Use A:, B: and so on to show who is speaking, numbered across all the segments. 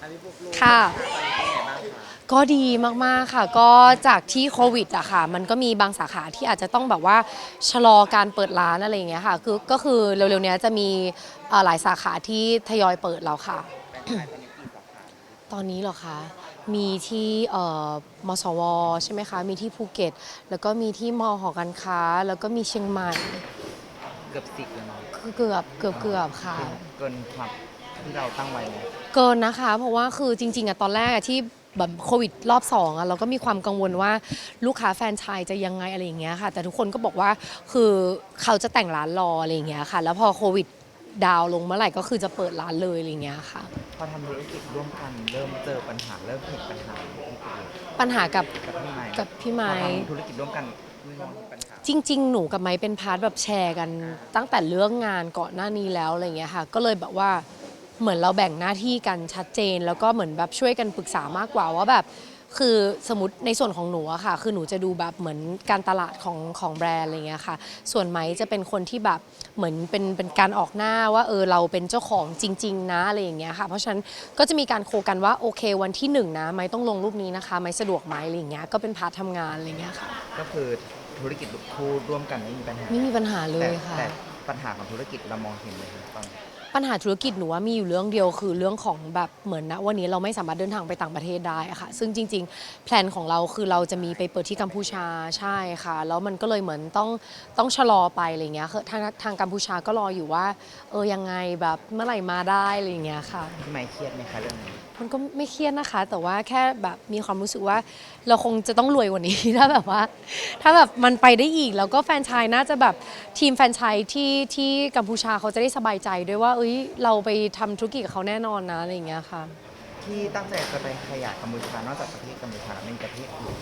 A: อันนี้พวกลูก
B: ค่ะ
A: ตอนนี้เป็นไงบ้างคะ
B: ก็ดีมาก ๆ ค่ะ ก็จากที่โควิดอะค่ะ มันก็มีบางสาขาที่อาจจะต้องแบบว่าชะลอการเปิดร้านอะไรอย่างเงี้ยค่ะ คือก็คือเร็วๆเนี้ยจะมีเอ่อหลายสาขาที่ทยอยเปิดแล้วค่ะ
A: แฟรนไชส์ตอนนี้กี่สาขา
B: ตอนนี้เหรอคะ มีที่เอ่อมสว ใช่ไหมคะ มีที่ภูเก็ต แล้วก็มีที่มหอการค้า แล้วก็มีเชียงใหม่
A: เกือบสิบแล้วเนาะ
B: คือเกือบเกือบเกือบค่ะ
A: เกินความ ที่เราตั้งไว้ไหม
B: เกินนะคะ เพราะว่าคือจริง ๆอะตอนแรกอะที่แบบโควิดรอบสองอะเราก็มีความกังวลว่าลูกค้าแฟรนไชายจะยังไงอะไรอย่างเงี้ยค่ะ แต่ทุกคนก็บอกว่าคือเขาจะแต่งร้านรออะไรอย่างเงี้ยค่ะ แล้วพอโควิดดาวน์ลงเมื่อไหร่ก็คือจะเปิดร้านเลยอะไรอย่างเงี้ยค่ะ
A: พอทำธุรกิจร่วมกันเริ่มเจอปัญหาเริ่มเห็นปัญหาที่เกิด
B: ปัญหากับ
A: กับพี่ไม้
B: กับพี่ไม้
A: พอทำธุรกิจร่วมกันมีมองเห็นปัญหา
B: จริง ๆ หนูกับไม้เป็นพาร์ทแบบแชร์กัน ตั้งแต่เรื่องงานก่อนหน้านี้แล้วอะไรเงี้ยค่ะ ก็เลยแบบว่า เหมือนเราแบ่งหน้าที่กันชัดเจน แล้วก็เหมือนแบบช่วยกันปรึกษามากกว่าว่าแบบ คือสมมติในส่วนของหนูอะค่ะ คือหนูจะดูแบบเหมือนการตลาดของของแบรนด์อะไรเงี้ยค่ะ ส่วนไม้จะเป็นคนที่แบบเหมือนเป็นเป็นการออกหน้าว่าเออเราเป็นเจ้าของจริง ๆ นะอะไรอย่างเงี้ยค่ะ เพราะฉะนั้นก็จะมีการโคกันว่าโอเควันที่หนึ่งนะไม้ต้องลงรูปนี้นะคะ ไม้สะดวกไหมอะไรอย่างเงี้ย ก็เป็นพาร์ททำงานอะไรเงี้ยค่ะ
A: ก็คือธุรกิจคู่ร่วมกันไม่มีปัญหา
B: ไม่มีปัญหาเล
A: แต่
B: ยค่ะ
A: แต่ปัญหาของธุรกิจเรามองเห็นเลยครับตอนนี้
B: ปัญหาธุรกิจหนูว่ามีอยู่เรื่องเดียวคือเรื่องของแบบเหมือนนะวันนี้เราไม่สามารถเดินทางไปต่างประเทศได้อะค่ะ ซึ่งจริง ๆ แพลนของเราคือเราจะมีไปเปิดที่กัมพูชาใช่ค่ะ แล้วมันก็เลยเหมือนต้องต้องชะลอไปอะไรเงี้ยคือทางทางกัมพูชาก็รออยู่ว่า เออยังไงแบบเมื่อไหร่มาได้อะไรอย่างเงี้ยค่ะ
A: พี่ไม้เครียดไหมคะเรื่องนี้
B: มันก็ไม่เครียดนะคะ แต่ว่าแค่แบบมีความรู้สึกว่า เราคงจะต้องรวยกว่านี้ ถ้าแบบว่า ถ้าแบบมันไปได้อีกแล้วก็แฟรนไชายน่าจะแบบทีมแฟรนไชายที่ที่กัมพูชาเขาจะได้สบายใจด้วยว่าเอ้ยเราไปทำธุรกิจกับเขาแน่นอนนะอะไรอย่างเงี้ยค่ะ
A: ที่ตั้งใจจะไปขยายกัมพูชานอกจากประเทศกัมพูชาแล้วมีประเทศอื่น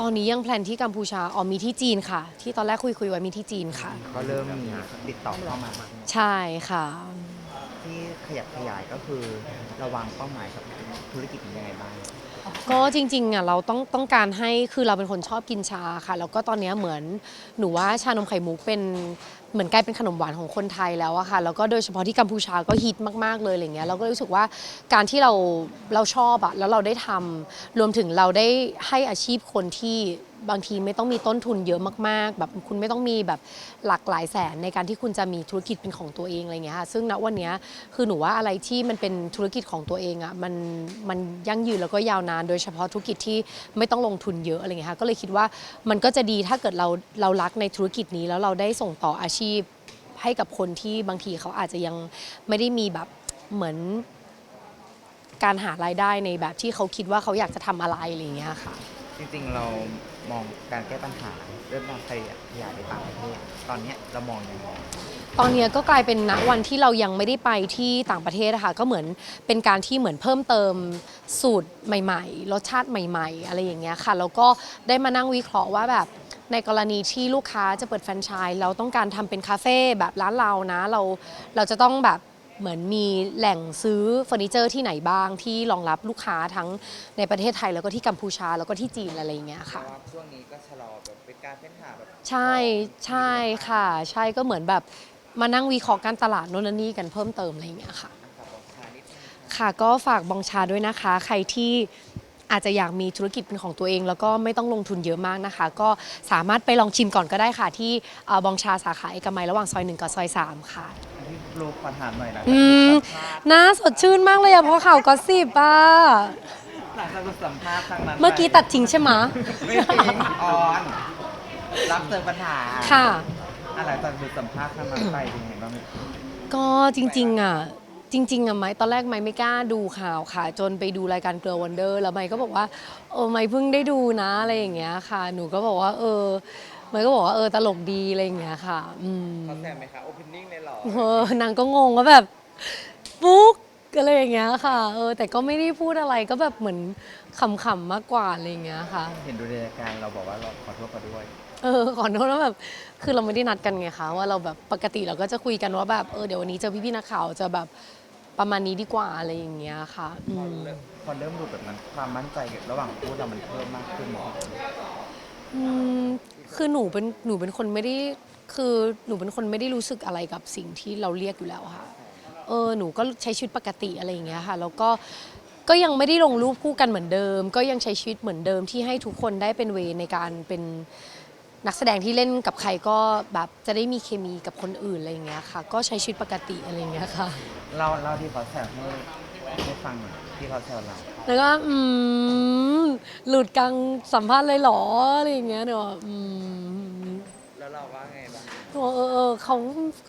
B: ตอนนี้ยังแพลนที่กัมพูชาอ๋อมีที่จีนค่ะ ที่ตอนแรกคุยคุยๆไว้มีที่จีนค่ะ
A: ก็เริ่มมีติดต่อเข้ามา
B: ใช่ค่ะ
A: ที่ขยับขยายก็คือระวังเป้าหมายกับธุรกิจนี้ยังไงบ้าง
B: ก็จริงๆอะเราต้องต้องการให้คือเราเป็นคนชอบกินชาค่ะ แล้วก็ตอนเนี้ยเหมือนหนูว่าชานมไข่มุกเป็นเหมือนกลายเป็นขนมหวานของคนไทยแล้วอะค่ะแล้วก็โดยเฉพาะที่กัมพูชาก็ฮิตมาก ๆ เลยอะไรเงี้ยเราก็รู้สึกว่าการที่เราเราชอบอะแล้วเราได้ทำรวมถึงเราได้ให้อาชีพคนที่บางทีไม่ต้องมีต้นทุนเยอะมาก ๆ แบบคุณไม่ต้องมีแบบหลากหลายแสนในการที่คุณจะมีธุรกิจเป็นของตัวเองอะไรเงี้ยค่ะซึ่งณวันนี้คือหนูว่าอะไรที่มันเป็นธุรกิจของตัวเองอะมันมันยั่งยืนแล้วก็ยาวนาน โดยเฉพาะธุรกิจที่ไม่ต้องลงทุนเยอะอะไรเงี้ยค่ะก็เลยคิดว่ามันก็จะดีถ้าเกิดเราเรารักในธุรกิจนี้แล้วเราได้ส่งต่ออาชีพให้กับคนที่บางทีเขาอาจจะยังไม่ได้มีแบบเหมือนการหารายได้ในแบบที่เขาคิดว่าเขาอยากจะทำอะไรอะไรอย่างเงี้ยค่ะ
A: จริงๆ เรามองการแก้ปัญหาเรื่องการขยายขยายไปต่างประเทศตอนเนี้ยเรามองยังไง
B: ตอนเนี้ยก็กลายเป็นณวันที่เรายังไม่ได้ไปที่ต่างประเทศนะคะก็เหมือนเป็นการที่เหมือนเพิ่มเติมสูตรใหม่ๆ รสชาติใหม่ๆ อะไรอย่างเงี้ยค่ะแล้วก็ได้มานั่งวิเคราะห์ว่าแบบในกรณีที่ลูกค้าจะเปิดแฟรนไชส์เราต้องการทำเป็นคาเฟ่แบบร้านเรานะเราเราจะต้องแบบ เหมือนมีแหล่งซื้อเฟอร์นิเจอร์ที่ไหนบ้างที่รองรับลูกค้าทั้งในประเทศไทยแล้วก็ที่กัมพูชาแล้วก็ที่จีนอะไรอย่างเงี้ยค่ะ
A: ว่าช่วงนี้ก็ชะลอแบบเป็นการเฟ้นหาแบบ
B: ใช่ใช่ค่ะ ใช่ก็เหมือนแบบมานั่งวิเคราะห์การตลาดโน่นนนนี่กันเพิ่มเติมอะไรอย่างเงี้ยค่ะ
A: ฝากบอกชานิดนึงค่ะ
B: ค่ะก็ฝากบองชาด้วยนะคะ ใครที่อาจจะอยากมีธุรกิจเป็นของตัวเอง แล้วก็ไม่ต้องลงทุนเยอะมากนะคะ ก็สามารถไปลองชิมก่อนก็ได้ค่ะ ที่เอ่อบองชาสาขาเอกมัยระหว่างซอยหนึ่งกับซอยสามค่ะ
A: พี่โลขอถามหน่อยนะ
B: อืมน่าสดชื่นมากเลยอะเพราะข่าวก็สิบอะ
A: หลังจากบทสัมภาษณ์ครั้งนั้น
B: เมื่อกี้ตัดทิ้งใช่ไหมะ
A: ไม่ทิ้งออน รับเจอปัญหา
B: ค่ะ
A: อะไรจากบทสัมภาษณ์ครั้งนั้นไปเป็นไงบ้าง
B: ก็จริงๆอะจริง ๆอะไม้ตอนแรกไม้ไม่กล้าดูข่าวค่ะ จนไปดูรายการเกลือวันเดอร์แล้วไม้ก็บอกว่าเออไม้เพิ่งได้ดูนะอะไรอย่างเงี้ยค่ะ หนูก็บอกว่า เออ ไม้ก็บอกว่าเออตลกดีอะไรอย่างเงี้ยค่ะอืม
A: เขาแซมไหมคะโอเพนนิ่งเลยเหรอ
B: เออนางก็งงว่าแบบปุ๊กอะไรอย่างเงี้ยค่ะ เออ แต่ก็ไม่ได้พูดอะไรก็แบบเหมือนขำๆมากกว่าอะไรอย่างเงี้ยค่ะ
A: เห็นดูในรายการเราบอกว่าเราขอโทษเขาด้วย
B: เออขอโทษว่าแบบคือเราไม่ได้นัดกันไงคะว่าเราแบบปกติเราก็จะคุยกันว่าแบบเออเดี๋ยววันนี้เจอพี่ๆนักข่าวจะแบบประมาณนี้ดีกว่าอะไรอย่างเงี้ยค่ะอื
A: พอ
B: ม
A: เริ่มพอเริ่มดูแบบนั้นความมั่นใจระหว่างพูดเรามันเพิ่มมากขึ้นไหม
B: อื มคือหนูเป็นหนูเป็นคนไม่ได้คือหนูเป็นคนไม่ได้รู้สึกอะไรกับสิ่งที่เราเรียกอยู่แล้วค่ะ เออหนูก็ใช้ชีวิตปกติอะไรอย่างเงี้ยค่ะ แล้วก็ก็ยังไม่ได้ลงรูปคู่กันเหมือนเดิม ก็ยังใช้ชีวิตเหมือนเดิมที่ให้ทุกคนได้เป็นเวในการเป็นนักแสดงที่เล่นกับใครก็แบบจะได้มีเคมีกับคนอื่นอะไรอย่างเงี้ยค่ะ ก็ใช้ชีวิตปกติอะไรอย่างเงี้ยค่ะ
A: เราเราที่เขาแซวให้ ให้ฟังหน่อยที่เขาแซวเรา
B: แล้วก็อืมหลุดกลางสัมภาษณ์เลยเหรออะไรอย่างเงี้ยเนอะอืม
A: แล้วเราว่าไงบ้าง
B: เออเออเออเขา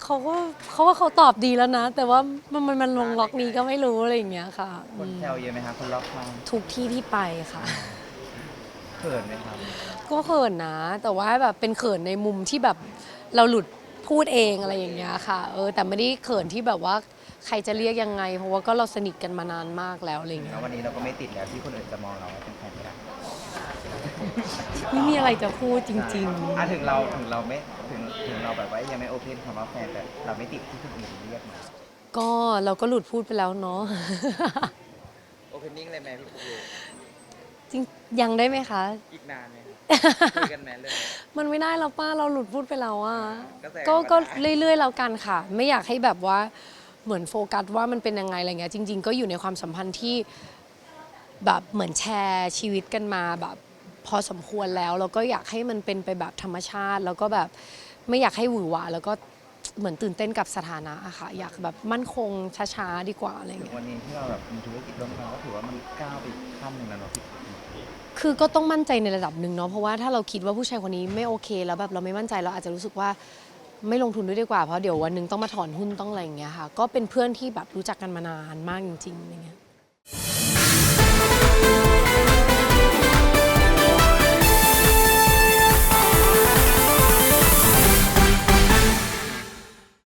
B: เขาก็เขาว่าเขาตอบดีแล้วนะ แต่ว่ามันมันมันลงล็อกนี้ก็ไม่รู้อะไรอย่างเงี้ยค่ะ
A: คน
B: อืม
A: แซวเยอะไหมคะคนรอบข้าง
B: ทุกที่ที่ไปค่ะ
A: เขินไหมครับ
B: ก็เขินนะ แต่ว่าแบบเป็นเขินในมุมที่แบบเราหลุด พูดเองอะไรอย่างเงี้ยค่ะเออแต่ไม่ได้เขินที่แบบว่าใครจะเรียกยังไง เพราะว่าก็เราสนิทกันมานานมากแล้วอะไรอย่างเงี้
A: แล้
B: ยว
A: วันนี้เราก็ไม่ติดแล้วที่คนอื่นจะมองเราว่าเป็นแฟนไม่ได้
B: ไม่มีอะไรจะพูดจริง
A: อะถึงเราถึงเราไม่ถึงถึงเราแบบว่ายังไม่โอเพนคำว่าแฟนแต่เราไม่ติดที่คนอื่นเรียกมา
B: ๆ ก็เราก็หลุดพูดไปแล้วเนาะ
A: โอเพนนิ่งเลยไหมพี่ปุ๊ก
B: จริงยังได้ไหมคะ
A: อีกนานไหมคุยกันไหมเลย
B: มันไม่ได้แล้วป้าเราหลุดพูดไปแล้วอะ
A: ก็แสดง
B: ก็
A: ว่า
B: ก็
A: ได้
B: เรื่อยๆแล้วกันค่ะ ไม่อยากให้แบบว่าเหมือนโฟกัสว่ามันเป็นยังไงอะไรเงี้ยจริง ๆ ก็อยู่ในความสัมพันธ์ที่แบบเหมือนแชร์ชีวิตกันมาแบบพอสมควรแล้วแล้วก็อยากให้มันเป็นไปแบบธรรมชาติ แล้วก็แบบไม่อยากให้หวือหวาแล้วก็เหมือนตื่นเต้นกับสถานะอะค่ะ อยากแบบมั่นคงช้าๆดีกว่าอะไร
A: ถึง
B: เงี้ย
A: วันนี้ที่เราแบบมีธุรกิจร่วมกันก็ถือว่ามันก้าวไปอีกขั้นหนึ่งแล้วเนาะพี่
B: คือก็ต้องมั่นใจในระดับหนึ่งเนาะเพราะว่าถ้าเราคิดว่าผู้ชายคนนี้ไม่โอเค แล้วแบบเราไม่มั่นใจเราอาจจะรู้สึกว่าไม่ลงทุนด้วยดีกว่าเพราะเดี๋ยววันหนึ่งต้องมาถอนหุ้นต้องอะไรอย่างเงี้ยค่ะ ก็เป็นเพื่อนที่แบบรู้จักกันมานานมากจริงๆอย่างเงี้ย